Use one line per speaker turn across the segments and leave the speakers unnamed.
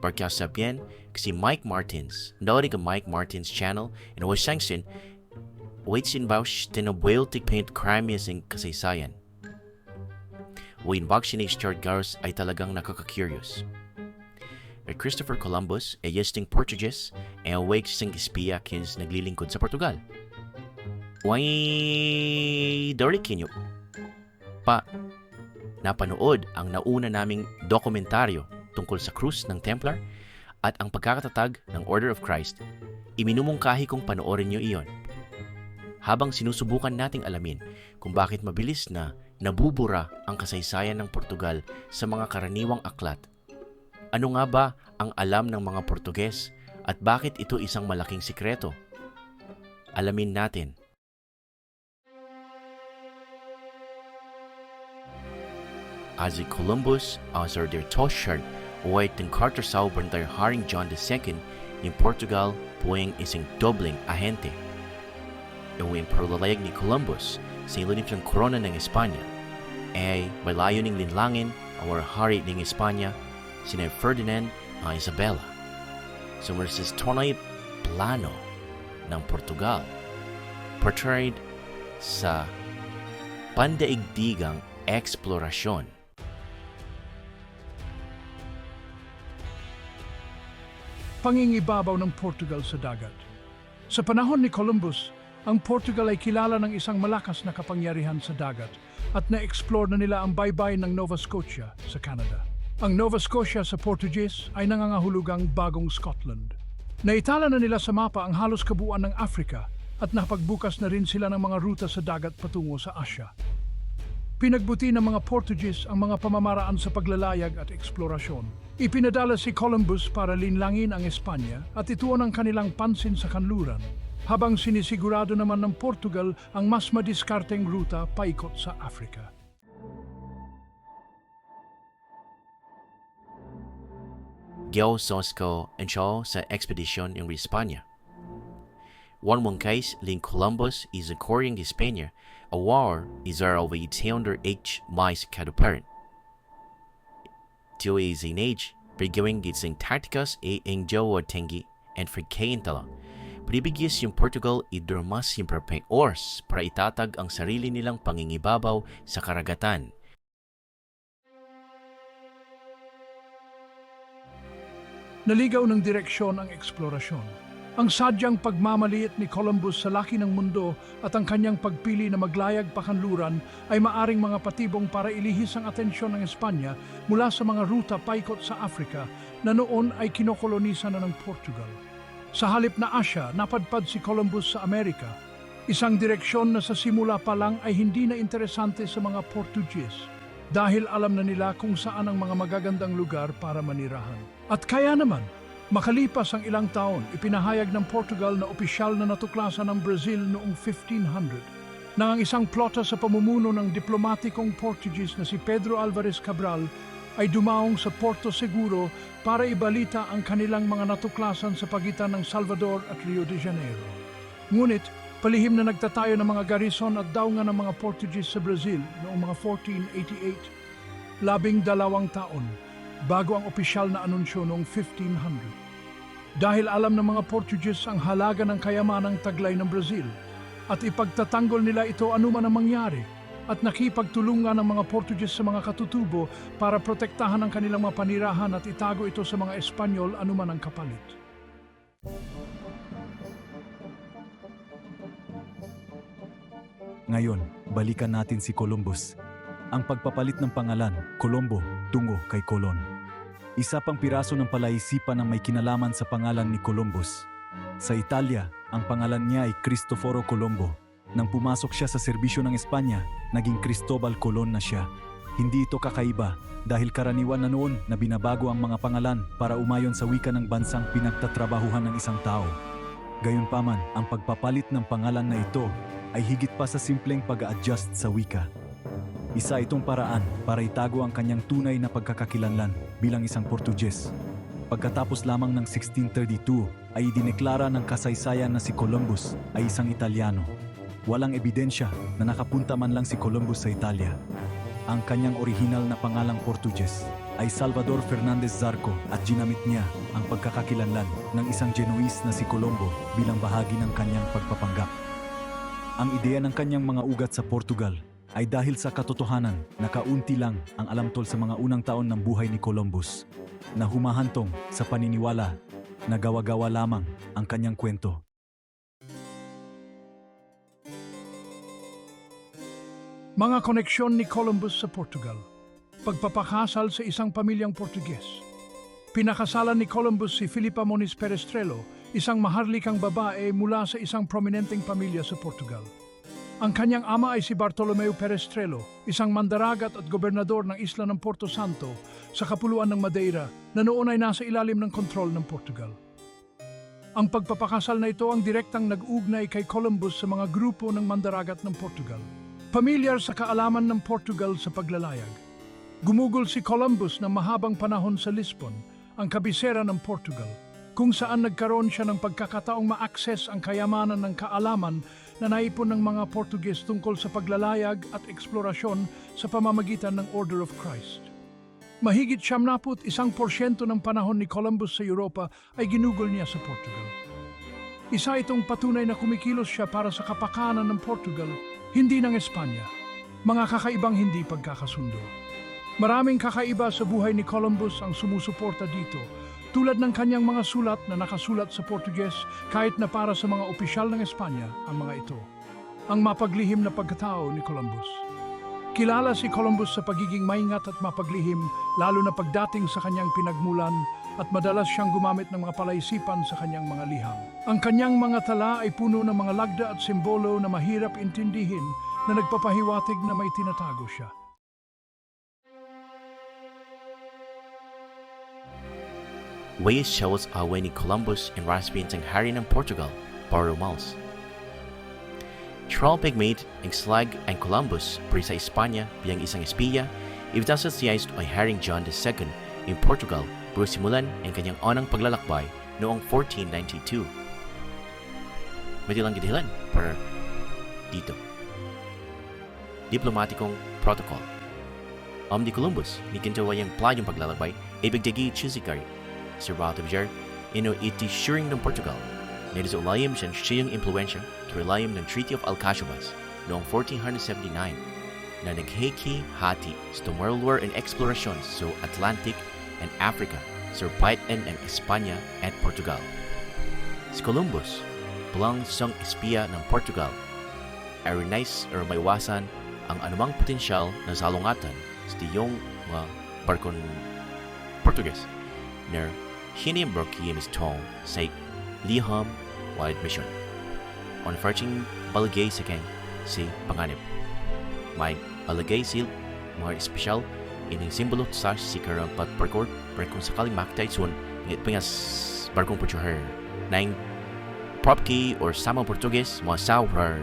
Barkasapien si Mike Martins. Naori ka Mike Martins channel and was sanction wait sin bausch tinabuel paint crime yasing kasaysayan. Bakshi ni Stuart Gars ay talagang nakaka-curious. Kay Christopher Columbus ay yesting Portuguese ay awake sing espiya kins naglilingkod sa Portugal. Way Dorikinyo. Pa, napanood ang nauna naming dokumentaryo tungkol sa krus ng Templar at ang pagkakatatag ng Order of Christ, iminumungkahi kong panoorin nyo iyon. Habang sinusubukan nating alamin kung bakit mabilis na nabubura ang kasaysayan ng Portugal sa mga karaniwang aklat. Ano nga ba ang alam ng mga Portuges at bakit ito isang malaking sikreto? Alamin natin. As Columbus, asar der Toshard, White ng Carter Sauber der Haring John II in Portugal buwing isang dobling ahente. Iwin perlalayag ni Columbus sa ilunim ng korona ng Espanya ay malayo ng linlangin ang hari ng Espanya sina Ferdinand at Isabella. Sumersis tonay plano ng Portugal portrayed sa pandaigdigang eksplorasyon
pangingibabaw ng Portugal sa dagat. Sa panahon ni Columbus, ang Portugal ay kilala ng isang malakas na kapangyarihan sa dagat at na-explore na nila ang baybayin ng Nova Scotia sa Canada. Ang Nova Scotia sa Portuguese ay nangangahulugang bagong Scotland. Naitala na nila sa mapa ang halos kabuuan ng Africa at napagbukas na rin sila ng mga ruta sa dagat patungo sa Asia. Pinagbuti ng mga Portuguese ang mga pamamaraan sa paglalayag at eksplorasyon. Ipinadala si Columbus para linlangin ang Espanya at ituon ang kanilang pansin sa kanluran, habang sinisigurado naman ng Portugal ang mas madiskarteng ruta paikot sa Africa.
Gyo Sosco and Shaw sa ekspedisyon ng Espanya. One one case, Lin Columbus is to Spaniard, a war is over 800 H miles kaduparin. Tio is in age, beginning its in tacticas e tengi and for tala. Pribigis yung Portugal idurmas yung perpeng oars para itatag ang sarili nilang pangingibabaw sa karagatan
Naligaw ng direksyon ang eksplorasyon. Ang sadyang pagmamaliit ni Columbus sa laki ng mundo at ang kanyang pagpili na maglayag pakanluran ay maaring mga patibong para ilihis ang atensyon ng Espanya mula sa mga ruta paikot sa Africa na noon ay kinokolonisa na ng Portugal. Sa halip na Asya, napadpad si Columbus sa Amerika, isang direksyon na sa simula pa lang ay hindi na interesante sa mga Portuguese dahil alam na nila kung saan ang mga magagandang lugar para manirahan. At kaya naman, makalipas ang ilang taon, ipinahayag ng Portugal na opisyal na natuklasan ng Brazil noong 1500 na ang isang plota sa pamumuno ng diplomatikong Portuguese na si Pedro Alvarez Cabral ay dumaong sa Porto Seguro para ibalita ang kanilang mga natuklasan sa pagitan ng Salvador at Rio de Janeiro. Ngunit, palihim na nagtatayo ng mga garrison at daungan ng mga Portuguese sa Brazil noong mga 1488, labing dalawang taon bago ang opisyal na anunsyo noong 1500. Dahil alam ng mga Portuguese ang halaga ng kayamanang taglay ng Brazil at ipagtatanggol nila ito anuman ang mangyari at nakipagtulungan ng mga Portuguese sa mga katutubo para protektahan ang kanilang mga panirahan at itago ito sa mga Espanyol anuman ang kapalit.
Ngayon, balikan natin si Columbus. Ang pagpapalit ng pangalan, Colombo, tungo kay Colon. Isa pang piraso ng palaisipan ng may kinalaman sa pangalan ni Columbus. Sa Italia, ang pangalan niya ay Cristoforo Colombo. Nang pumasok siya sa serbisyo ng Espanya, naging Cristobal Colon na siya. Hindi ito kakaiba dahil karaniwan na noon na binabago ang mga pangalan para umayon sa wika ng bansang pinagtatrabahuhan ng isang tao. Gayunpaman, ang pagpapalit ng pangalan na ito ay higit pa sa simpleng pag-adjust sa wika. Isa itong paraan para itago ang kanyang tunay na pagkakakilanlan bilang isang Portuges. Pagkatapos lamang ng 1632 ay idineklara ng kasaysayan na si Columbus ay isang Italiano. Walang ebidensya na nakapunta man lang si Columbus sa Italia. Ang kanyang orihinal na pangalang Portuges ay Salvador Fernandez Zarco at ginamit niya ang pagkakakilanlan ng isang Genoese na si Colombo bilang bahagi ng kanyang pagpapanggap. Ang ideya ng kanyang mga ugat sa Portugal ay dahil sa katotohanan na kaunti lang ang alam tol sa mga unang taon ng buhay ni Columbus na humahantong sa paniniwala na gawa-gawa lamang ang kanyang kwento.
Mga koneksyon ni Columbus sa Portugal. Pagpapakasal sa isang pamilyang Portuges. Pinakasalan ni Columbus si Filipa Moniz Perestrelo, isang maharlikang babae mula sa isang prominenteng pamilya sa Portugal. Ang kanyang ama ay si Bartolomeo Perestrelo, isang mandaragat at gobernador ng isla ng Porto Santo sa kapuluan ng Madeira na noon ay nasa ilalim ng kontrol ng Portugal. Ang pagpapakasal na ito ang direktang nag-ugnay kay Columbus sa mga grupo ng mandaragat ng Portugal. Pamilyar sa kaalaman ng Portugal sa paglalayag. Gumugol si Columbus ng mahabang panahon sa Lisbon, ang kabisera ng Portugal, kung saan nagkaroon siya ng pagkakataong ma-access ang kayamanan ng kaalaman na naipon ng mga Portuges tungkol sa paglalayag at eksplorasyon sa pamamagitan ng Order of Christ. Mahigit siyam naput isang porsyento ng panahon ni Columbus sa Europa ay ginugol niya sa Portugal. Isa itong patunay na kumikilos siya para sa kapakanan ng Portugal, hindi ng Espanya. Mga kakaibang hindi pagkakasundo. Maraming kakaiba sa buhay ni Columbus ang sumusuporta dito, tulad ng kanyang mga sulat na nakasulat sa Portuges kahit na para sa mga opisyal ng Espanya ang mga ito. Ang mapaglihim na pagkatao ni Columbus. Kilala si Columbus sa pagiging maingat at mapaglihim, lalo na pagdating sa kanyang pinagmulan at madalas siyang gumamit ng mga palaisipan sa kanyang mga liham. Ang kanyang mga tala ay puno ng mga lagda at simbolo na mahirap intindihin na nagpapahiwatig na may tinatago siya.
Ways shows away ni Columbus and ang hari ng Portugal, para Romals. Troll Pigmate ang Slag ang Columbus pri sa Espanya bilang isang espiya, ibinasasiyized ay Haring John II in Portugal pero simulan ang kanyang unang paglalakbay noong 1492. May lang gidilan para dito. Diplomatikong protocol. Am di Columbus, ni kintawa yung playong paglalakbay, ibigdagi chusikari Route of Jar, ino iti shuring ng Portugal. Nito ulayim siyang siyang impluensya sa relayim ng Treaty of Alcazabas noong 1479 na nagheki hati sa tumarulwar and exploration sa Atlantic and Africa sa Paitan and Espanya at Portugal. Si Columbus, pulang isang espiya ng Portugal, ay rinais or maiwasan ang anumang potensyal na salungatan sa tiyong mga barkon Portuguese na hinimbrokiyim tong sa liham wide mission. On farching balagay keng si panganib. May alagay sil mga espesyal ining simbolo sa si karang pagparkord para kung sakaling makita ison ngit pingas barkong portuher naing propki or samang Portuguese mga sauher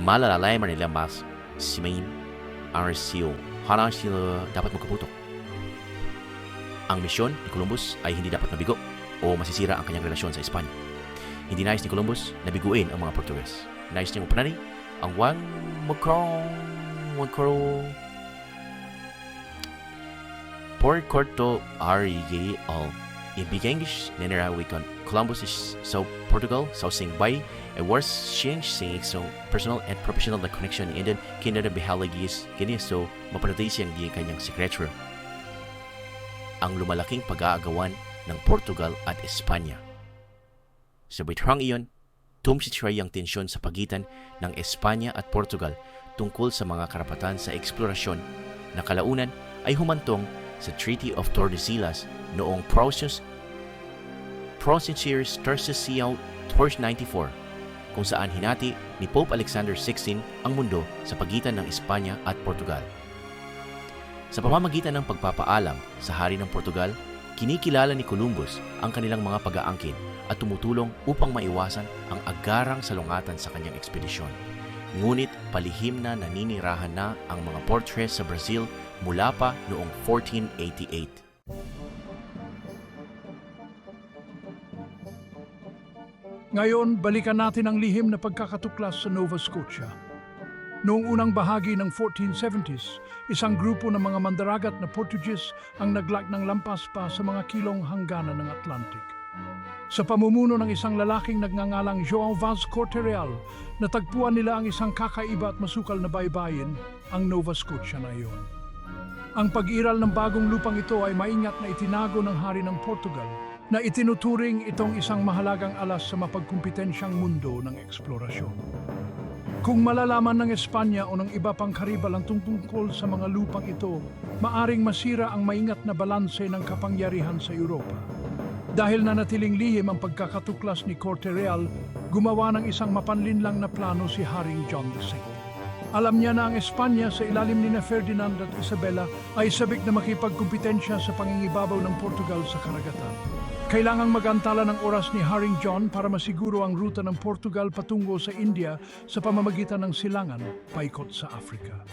malalalay man nila mas si main ang siyo hanang sila dapat magkaputok. Ang misyon ni Columbus ay hindi dapat mabigo o masisira ang kanyang relasyon sa Espanya. Hindi nais ni Columbus na biguin ang mga Portuguese. Nais niyang upanani ang Juan Macron Macron Por Corto Arige al Ibigengish nenera wikon Columbus so Portugal so sing bay a worse change sing so personal and professional na connection then kinada bihalagis kini so mapanatay siyang di kanyang sekretro ang lumalaking pag-aagawan ng Portugal at Espanya. Sa bitrang iyon, tumsitry ang tensyon sa pagitan ng Espanya at Portugal tungkol sa mga karapatan sa eksplorasyon na kalaunan ay humantong sa Treaty of Tordesillas noong Process Procedures Tercesiao Tours 94 kung saan hinati ni Pope Alexander XVI ang mundo sa pagitan ng Espanya at Portugal. Sa pamamagitan ng pagpapaalam sa hari ng Portugal, kinikilala ni Columbus ang kanilang mga pag-aangkin at tumutulong upang maiwasan ang agarang salungatan sa kanyang ekspedisyon. Ngunit palihim na naninirahan na ang mga portres sa Brazil mula pa noong 1488.
Ngayon, balikan natin ang lihim na pagkakatuklas sa Nova Scotia. Noong unang bahagi ng 1470s, isang grupo ng mga mandaragat na Portuguese ang naglak ng lampas pa sa mga kilong hangganan ng Atlantic. Sa pamumuno ng isang lalaking nagngangalang João Vaz Corte Real, natagpuan nila ang isang kakaiba at masukal na baybayin, ang Nova Scotia na iyon. Ang pag-iral ng bagong lupang ito ay maingat na itinago ng hari ng Portugal na itinuturing itong isang mahalagang alas sa mapagkumpetensyang mundo ng eksplorasyon. Kung malalaman ng Espanya o ng iba pang karibal ang tungtungkol sa mga lupang ito, maaring masira ang maingat na balanse ng kapangyarihan sa Europa. Dahil na natiling lihim ang pagkakatuklas ni Corte Real, gumawa ng isang mapanlinlang na plano si Haring John VI. Alam niya na ang Espanya sa ilalim ni na Ferdinand at Isabela ay sabik na makipagkumpetensya sa pangingibabaw ng Portugal sa karagatan. Kailangang magantala ng oras ni Haring John para masiguro ang ruta ng Portugal patungo sa India sa pamamagitan ng silangan paikot sa Afrika.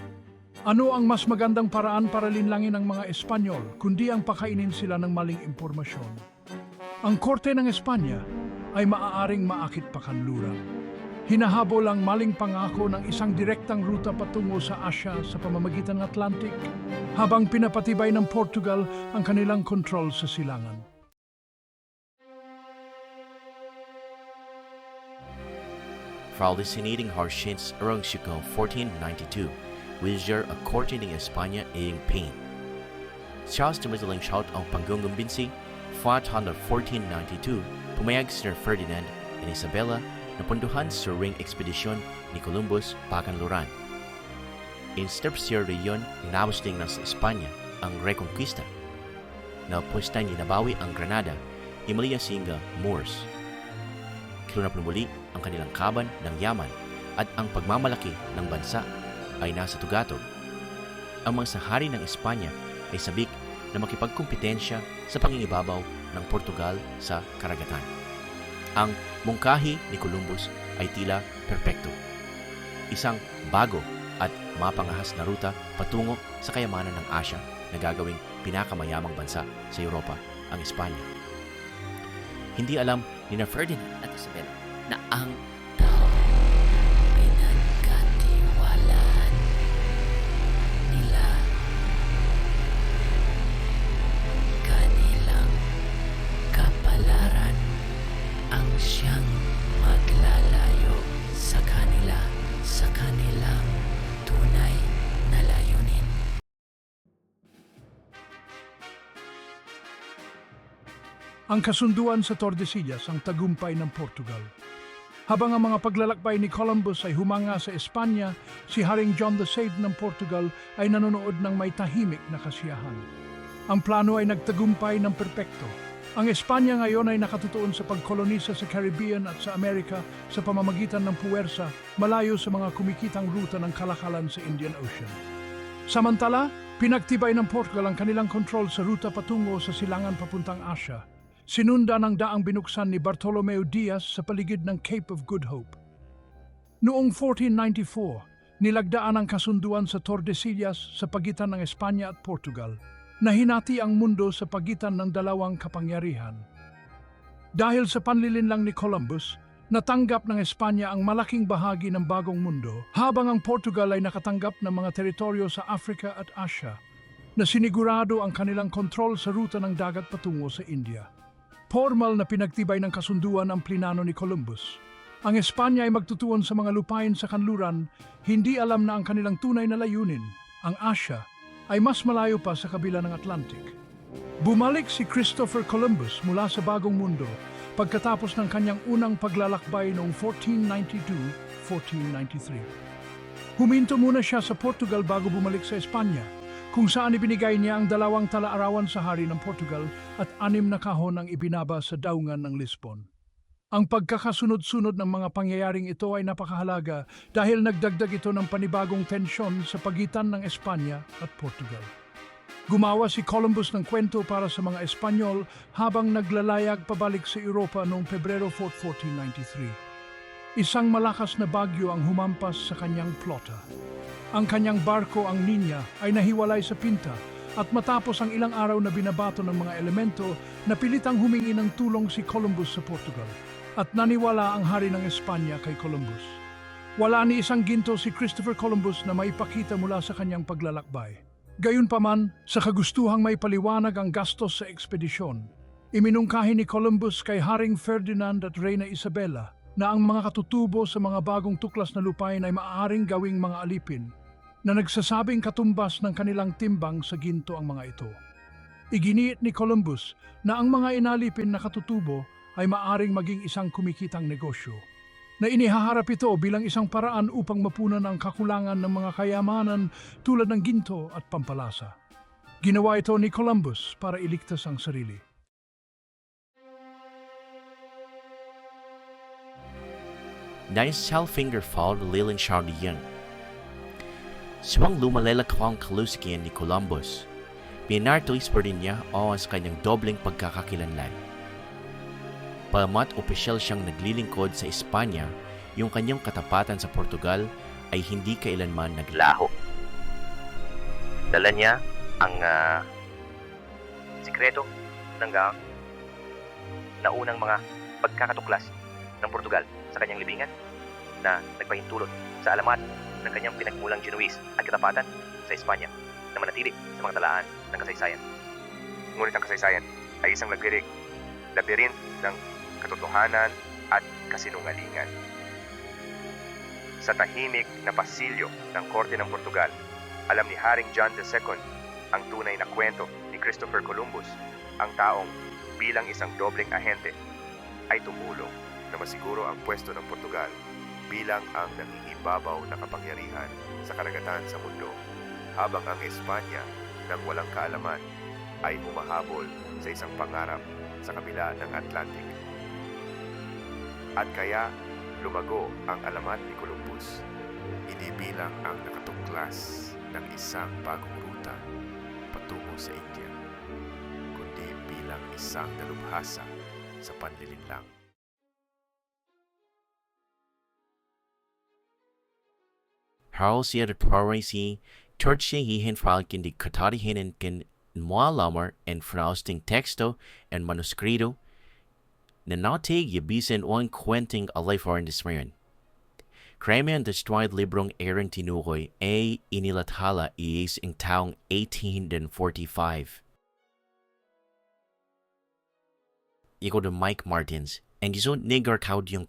Ano ang mas magandang paraan para linlangin ng mga Espanyol kundi ang pakainin sila ng maling impormasyon? Ang korte ng Espanya ay maaaring maakit pa kanluran. Hinahabol ang maling pangako ng isang direktang ruta patungo sa Asya sa pamamagitan ng Atlantic habang pinapatibay ng Portugal ang kanilang kontrol sa silangan.
Fraldicinating Harshins arong Chicão 1492, Wizard a korte ng Espanya ing pain. Charles de Madaling shout ang panggungumbinsi, 1492, pumayag si Sir Ferdinand and Isabella na punduhan sa ring ekspedisyon ni Columbus Pakanluran. Instead sa reyon, inabos din na sa Espanya ang Reconquista. Na puesta ni nabawi ang Granada, Emilia Singa, Moors. Na muli ang kanilang kaban ng yaman at ang pagmamalaki ng bansa ay nasa tugatog. Ang mga sahari ng Espanya ay sabik na makipagkumpetensya sa pangingibabaw ng Portugal sa karagatan. Ang mungkahi ni Columbus ay tila perpekto. Isang bago at mapangahas na ruta patungo sa kayamanan ng Asya na gagawing pinakamayamang bansa sa Europa, ang Espanya. Hindi alam ni na Ferdinand at Isabel na ang
Ang
kasunduan sa Tordesillas ang tagumpay ng Portugal. Habang ang mga paglalakbay ni Columbus ay humanga sa Espanya, si Haring John VII ng Portugal ay nanonood ng may tahimik na kasiyahan. Ang plano ay nagtagumpay ng perpekto. Ang Espanya ngayon ay nakatutuon sa pagkolonisa sa Caribbean at sa Amerika sa pamamagitan ng puwersa malayo sa mga kumikitang ruta ng kalakalan sa Indian Ocean. Samantala, pinagtibay ng Portugal ang kanilang kontrol sa ruta patungo sa silangan papuntang Asya. Sinunda ng daang binuksan ni Bartolomeo Diaz sa paligid ng Cape of Good Hope. Noong 1494, nilagdaan ang kasunduan sa Tordesillas sa pagitan ng Espanya at Portugal na hinati ang mundo sa pagitan ng dalawang kapangyarihan. Dahil sa panlilinlang ni Columbus, natanggap ng Espanya ang malaking bahagi ng bagong mundo habang ang Portugal ay nakatanggap ng mga teritoryo sa Africa at Asia na sinigurado ang kanilang kontrol sa ruta ng dagat patungo sa India. Formal na pinagtibay ng kasunduan ang plinano ni Columbus. Ang Espanya ay magtutuon sa mga lupain sa kanluran, hindi alam na ang kanilang tunay na layunin, ang Asia, ay mas malayo pa sa kabila ng Atlantic. Bumalik si Christopher Columbus mula sa bagong mundo pagkatapos ng kanyang unang paglalakbay noong 1492-1493. Huminto muna siya sa Portugal bago bumalik sa Espanya, kung saan ibinigay niya ang dalawang talaarawan sa hari ng Portugal at anim na kahon ang ibinaba sa daungan ng Lisbon. Ang pagkakasunod-sunod ng mga pangyayaring ito ay napakahalaga dahil nagdagdag ito ng panibagong tensyon sa pagitan ng Espanya at Portugal. Gumawa si Columbus ng kwento para sa mga Espanyol habang naglalayag pabalik sa Europa noong Pebrero 4, 1493. Isang malakas na bagyo ang humampas sa kanyang plota. Ang kanyang barko, ang Ninya, ay nahiwalay sa pinta at matapos ang ilang araw na binabato ng mga elemento, napilitang humingi ng tulong si Columbus sa Portugal at naniwala ang hari ng Espanya kay Columbus. Wala ni isang ginto si Christopher Columbus na maipakita mula sa kanyang paglalakbay. Gayunpaman, sa kagustuhang may paliwanag ang gastos sa ekspedisyon, iminungkahi ni Columbus kay Haring Ferdinand at Reyna Isabella na ang mga katutubo sa mga bagong tuklas na lupain ay maaaring gawing mga alipin na nagsasabing katumbas ng kanilang timbang sa ginto ang mga ito. Iginiit ni Columbus na ang mga inalipin na katutubo ay maaring maging isang kumikitang negosyo na inihaharap ito bilang isang paraan upang mapunan ang kakulangan ng mga kayamanan tulad ng ginto at pampalasa. Ginawa ito ni Columbus para iligtas ang sarili.
Nice Selfinger Fall Lilin Charlian. Siwang lumalalakwang kalusikian ni Columbus. Pinartuis pa rin niya o sa kanyang dobleng pagkakakilanlan. Pamamat opisyal siyang naglilingkod sa Espanya, yung kanyang katapatan sa Portugal ay hindi kailanman naglaho. Dala niya ang ah, sikreto ng ah, naunang mga pagkakatuklas ng Portugal sa kanyang libingan na nagpahintulot sa alamat ng kanyang pinagmulang Genoese at katapatan sa Espanya na manatili sa mga talaan ng kasaysayan.
Ngunit ang kasaysayan ay isang labirig, labirin ng katotohanan at kasinungalingan. Sa tahimik na pasilyo ng korte ng Portugal, alam ni Haring John II ang tunay na kwento ni Christopher Columbus, ang taong bilang isang dobleng ahente ay tumulong na masiguro ang pwesto ng Portugal bilang ang nangingibabaw na kapangyarihan sa karagatan sa mundo, habang ang Espanya ng walang kaalaman ay humahabol sa isang pangarap sa kabila ng Atlantic. At kaya lumago ang alamat ni Columbus, hindi bilang ang nakatuklas ng isang bagong ruta patungo sa India, kundi bilang isang dalubhasa sa panlilinlang.
Harald siya Torresi, Torche hihin falken di katarihin ken mualamar en frausting texto en manuscrito na natig yabisen on foreign dismayan. Kreme ang destroyed librong Aaron Tinukoy ay inilathala is ing taong 1845. Iko de Mike Martins, ang giso nigar kaud yung.